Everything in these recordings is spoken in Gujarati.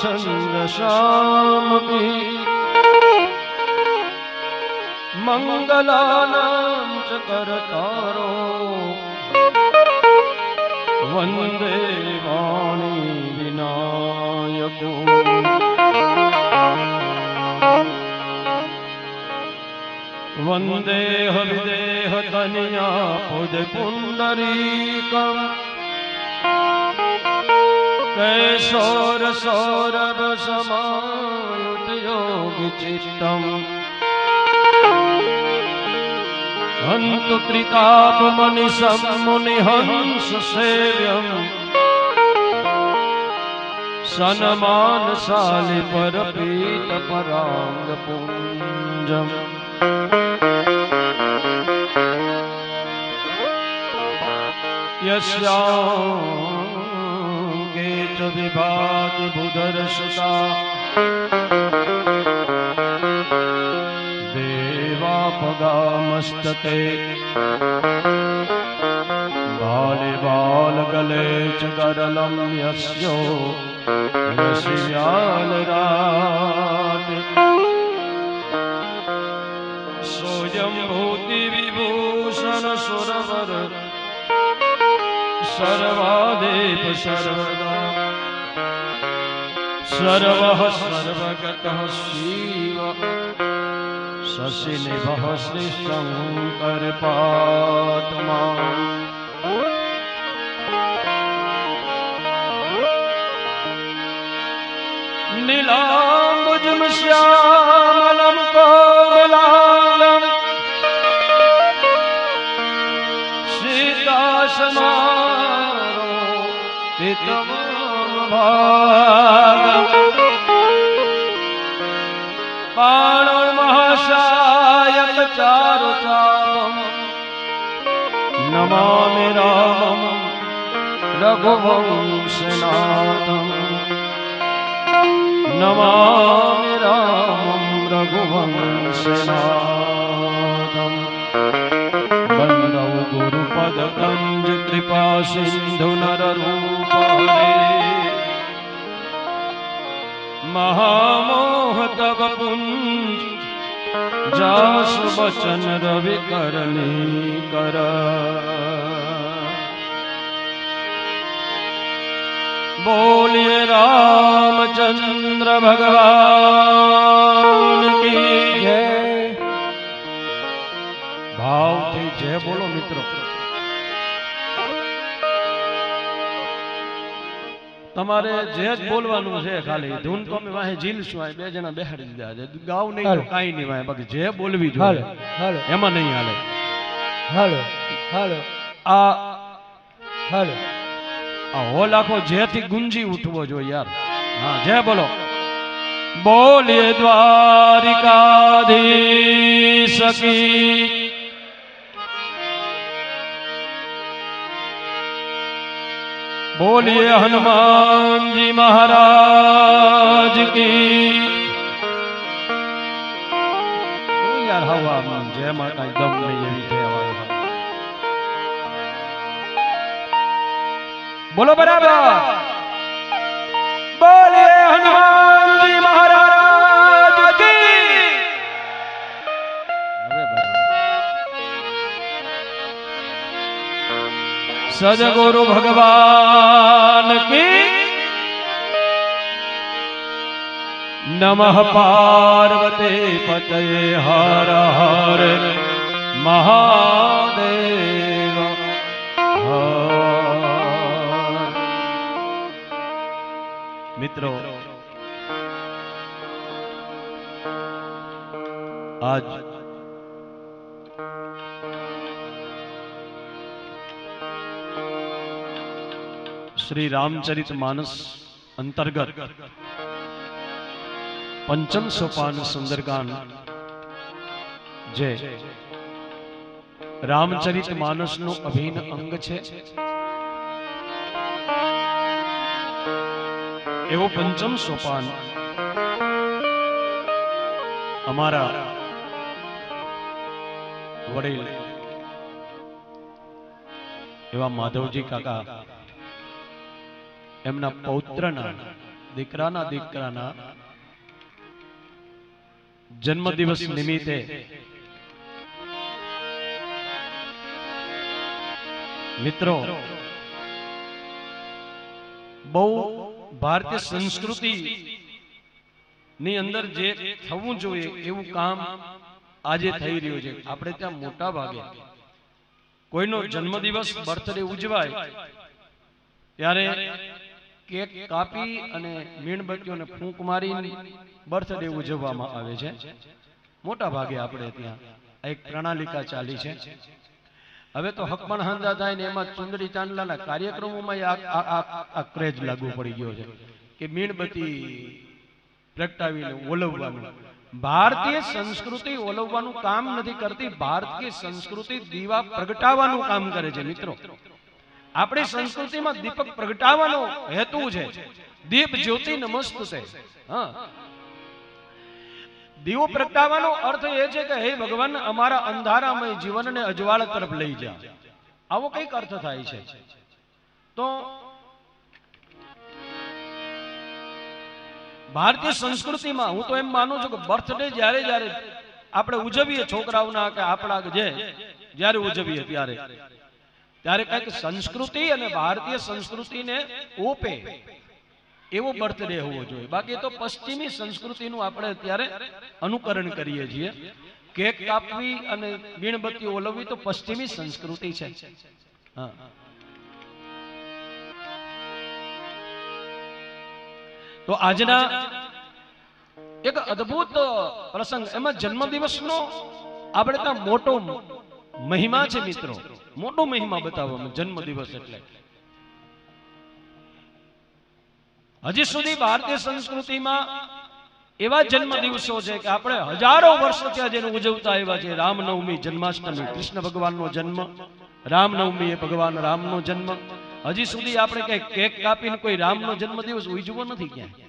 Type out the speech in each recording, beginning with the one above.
रामचंद्र श्याम की मंगलानां च करतारो वन्दे वाणी विनायको वन्देह विदेह तनया સોર સોર રસમાયુદ્યોગ ચિત્તમ હંતુ ત્રિતાપમનિશમ મુનિહંસ સેવ્યમ સન્માનશાલી પરપીત પરાંગ પુંજમ યશ્યા વિભાગ બુધરસતા દેવાપગામસ્તતે બાલે બાલ ગલે ચ ગરલમ યસ્યો. રસિયાલ રાત. સોયમ ભૂતિ વિભૂષણ સુરવર. સર્વાદેવ સર્વ સર્વ સર્વગત શિવ શશિનિભ શ્રી શંકર પાત્મા નીલાંબુજમ શ્યામલમ કોમલાલમ સીતાસમારો પિતમ ભાવ महाशायक चारु चापम् नमामि रामम् रघुवंशनाथम् नमामि रामं रघुवंशनाथम् वन्दौ गुरुपदकञ्ज कृपा सिन्धु नररूपारे महामोहतव पुञ्ज જસ બચન રવિ કરણી કર. બોલીએ રામચંદ્ર ભગવાન કી જય. ભાવથી જય. બોલો મિત્રો. તમારે જે જ બોલવાનું છે ખાલી. ધૂન તો અમે વાહે જીલશું બે જણા બેહાડી દીધા છે. ગાવ નહીં તો. કાંઈ નહીં વાહે બાકી જે બોલવી જોઈએ. હાલો. એમાં નહીં હાલે. હાલો હાલો. આ હાલો. આ હોલ આખો જેથી ગુંજી ઉઠવો જોઈએ યાર. હા જે બોલો. બોલે દ્વારિકાધીશ કી. બોલીએ હનુમાનજી મહારાજ કી યાર હવા આમ જેમાં દમ નહીં એવી છે બોલો બરાબર બોલીએ હનુમાનજી બરાબર. સદગુરુ ભગવાન કી નમઃ પાર્વતી પતયે હર હર મહાદેવ હર. મિત્રો શ્રી રામચરિત માનસ અંતર્ગત પંચમ સોપાન સુંદરકાંડ. જે રામચરિત માનસનું અભિન્ન અંગ છે. એવો પંચમ સોપાન અમારા વડીલ એવા માધવજી કાકા એમના પૌત્રના દીકરાના દીકરાના જન્મદિવસ નિમિત્તે મિત્રો બહુ ભારતીય સંસ્કૃતિ ની અંદર જે થવું જોઈએ એવું કામ આજે થઈ રહ્યું છે. આપણે ત્યાં મોટા ભાગે કોઈનો જન્મદિવસ બર્થડે ઉજવાય ત્યારે કેક કાપી અને મીણબત્તીઓને ફૂંક મારી બર્થડે ઉજવવામાં આવે છે. મોટા ભાગે આપણે ત્યાં એક પ્રણાલિકા ચાલી છે. હવે તો હકમણ હાંદા થાય ને એમાં ચુંદડી ચાંદલાના કાર્યક્રમોમાં ક્રેઝ લાગુ પડી ગયો છે કે મીણબત્તી પ્રગટાવીને ઓલવવાનું. ભારતીય સંસ્કૃતિ ઓલવવાનું કામ નથી કરતી, ભારતીય સંસ્કૃતિ દીવા પ્રગટાવવાનું કામ કરે છે મિત્રો. આપણી સંસ્કૃતિમાં દીપક પ્રગટાવવાનો હેતુ છે. દીપ જ્યોતિ નમસ્તુતે હા. દીવો પ્રગટાવવાનો અર્થ એ છે કે, હે ભગવાન, અમારા અંધારામય જીવનને અજવાળ તરફ લઈ જા. આવો કંઈક અર્થ થાય છે. તો ભારતીય સંસ્કૃતિમાં હું તો એમ માનું છું કે બર્થડે જ્યારે જ્યારે આપણે ઉજવીએ છોકરાઓના કે આપણા જે, જ્યારે ઉજવીએ ત્યારે. ત્યારે કંઈક સંસ્કૃતિ અને ભારતીય સંસ્કૃતિને ઓપે એવો બર્થડે હોવો જોઈએ. બાકી તો પશ્ચિમી સંસ્કૃતિનું આપણે અત્યારે અનુકરણ કરીએ છીએ. કેક કાપવી અને મીણબત્તી ઓલવવી તો પશ્ચિમી સંસ્કૃતિ છે. હા. તો આજના એક અદ્ભુત પ્રસંગ, એમાં જન્મદિવસનો આપણે ત્યાં મોટો મહિમા છે મિત્રો. મોટો મહિમા બતાવવામાં જન્મદિવસ એટલે. હજી સુધી ભારતીય સંસ્કૃતિમાં એવા જન્મ દિવસો છે કે આપણે હજારો વર્ષ ત્યાં જેને ઉજવતા આવ્યા છે. રામનવમી જન્માષ્ટમી, કૃષ્ણ ભગવાનનો જન્મ, રામનવમી એ ભગવાન રામનો જન્મ. હજી સુધી આપણે કઈ કેક કાપીને કોઈ રામનો જન્મ દિવસ ઉજવો નથી ક્યાંય?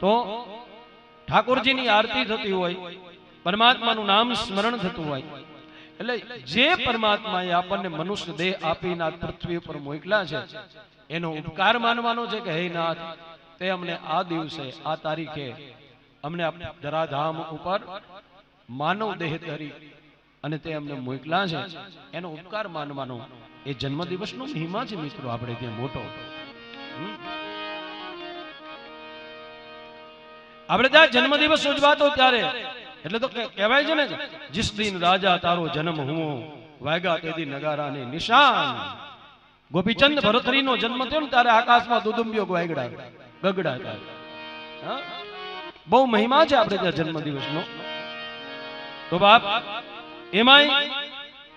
તો ઠાકોરજીની આરતી થતી હોય પરમાત્માનું નામ સ્મરણ થતું હોય. એટલે જે પરમાત્માએ આપણને મનુષ્ય દેહ આપીને આ પૃથ્વી ઉપર મોકલા છે, એનો ઉપકાર માનવાનો છે કે, હે નાથ, તે અમને આ દિવસે, આ તારીખે અમને ધરાધામ ઉપર માનવ દેહ ધરી અને તે અમને મોકલા છે. એનો ઉપકાર માનવાનો એ જન્મદિવસનો મહિમા છે મિત્રો આપણે ત્યાં મોટો. આપણે ત્યાં જન્મદિવસ ઉજવાતો ત્યારે એટલે તો કહેવાય છે ને જીસ દિન રાજા તારો જન્મ હું વાગ્યા તેથી નગારા ને નિશાન ગોપીચંદ ભરતરીનો જન્મ થયો ને ત્યારે આકાશમાં દુદુંબિયો વાગડા ગગડાતા હા? બહુ મહિમા છે આપણે ત્યાં જન્મદિવસનો તો બાપ, એમાંય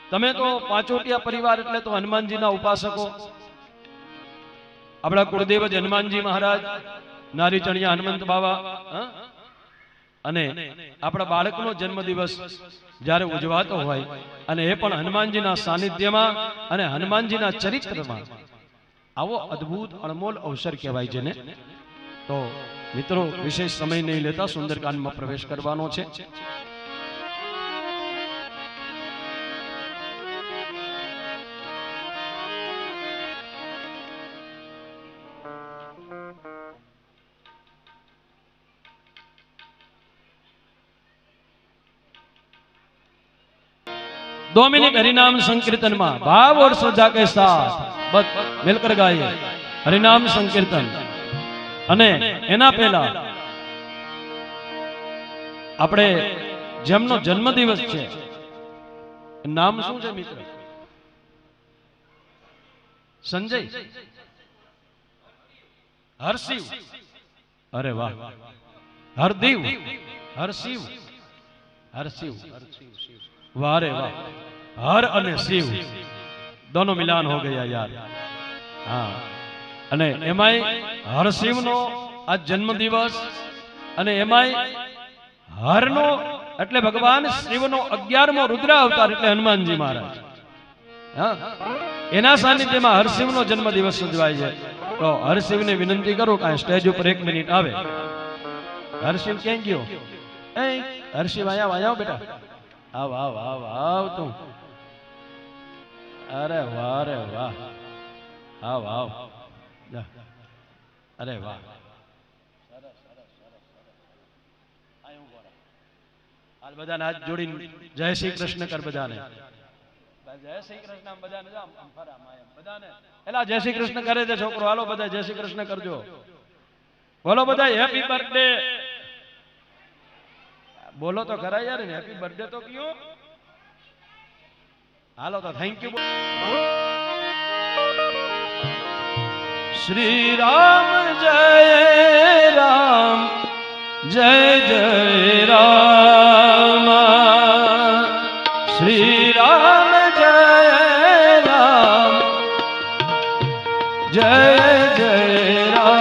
તમે તો પાંચોટિયા પરિવાર એટલે તો હનુમાનજીના ઉપાસકો આપણા કુળદેવ જ હનુમાનજી મહારાજ નારી ચણિયા હનુમંત બાવા, હા? અને આપણા બાળકનો જન્મદિવસ જ્યારે ઉજવાતો હોય અને એ પણ હનુમાનજીના સાનિધ્યમાં અને હનુમાનજીના ચરિત્રમાં. આવો અદ્ભુત અણમોલ અવસર કહેવાય જેને. તો મિત્રો વિશેષ સમય નહીં લેતા સુંદરકાંડમાં પ્રવેશ કરવાનો છે. ડોમિનિક હરિનામ સંકીર્તનમાં ભાવ ઓર શ્રદ્ધા કે સાથ. બસ, મિલકર ગાઈએ. હરિનામ સંકીર્તન. અને એના પહેલા આપણે જેમનો જન્મ દિવસ છે નામ શું છે મિત્ર? સંજય? હરશિવ? અરે વાહ. હરદેવ? હરશિવ? હરશિવ. હરશિવ શિવ વારે વાહ. હર અને શિવ. દોનો મિલાન હો ગયા યાર. હા. અને એમાંય હરશિવનો આ જન્મ દિવસ અને એમાંય હરનો એટલે ભગવાન શિવનો અગિયારમો રુદ્ર અવતાર એટલે હનુમાનજી મહારાજ. હા. એના સાનિધ્યમાં હરશિવનો જન્મ દિવસ ઉજવાય છે. તો હરશિવ હરશિવને વિનંતી કરું કે સ્ટેજ ઉપર એક મિનિટ આવે. હરશિવ ક્યાં ગયો? એ હરશિવ આયા આયા બેટા. આવ આવ આવ તું. અરે વાહ રે વાહ. આવ આવ. અરે વાહ. હાલ બધાને હાથ જોડીને જય શ્રી કૃષ્ણ કર બધાને. જય શ્રી કૃષ્ણ બધાને જય શ્રી કૃષ્ણ કરે છે છોકરો. હાલો, બધા જય શ્રી કૃષ્ણ કરજો. બોલો, બધા હેપી બર્થડે બોલો તો ખરા યાર હેપી બર્થડે તો કયો. હાલો તો થેન્ક યુ શ્રી રામ જય રામ, જય જય રામ. શ્રી રામ જય રામ, જય જય રામ.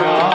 રામ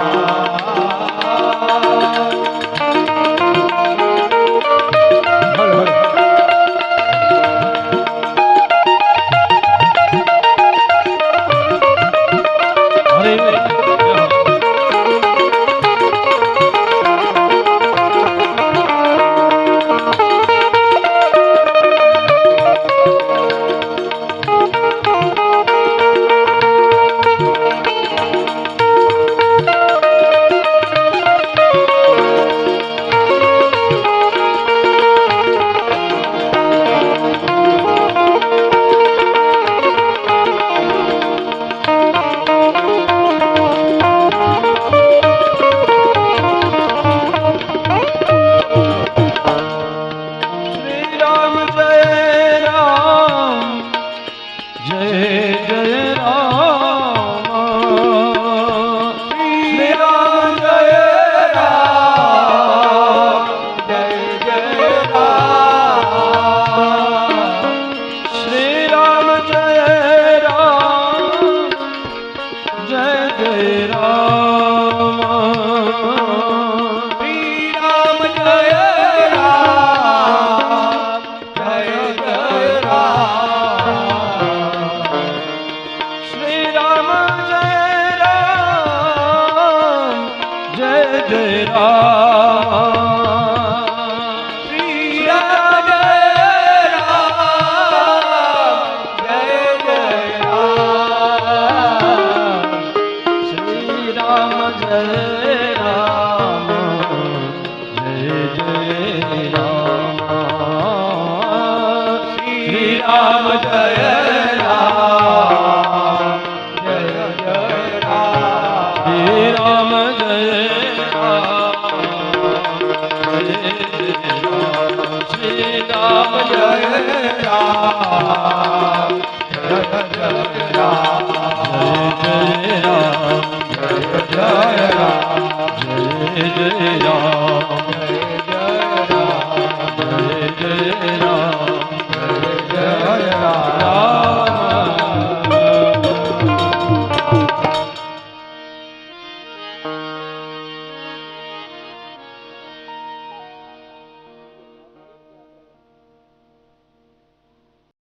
જય રામ જય જય રામ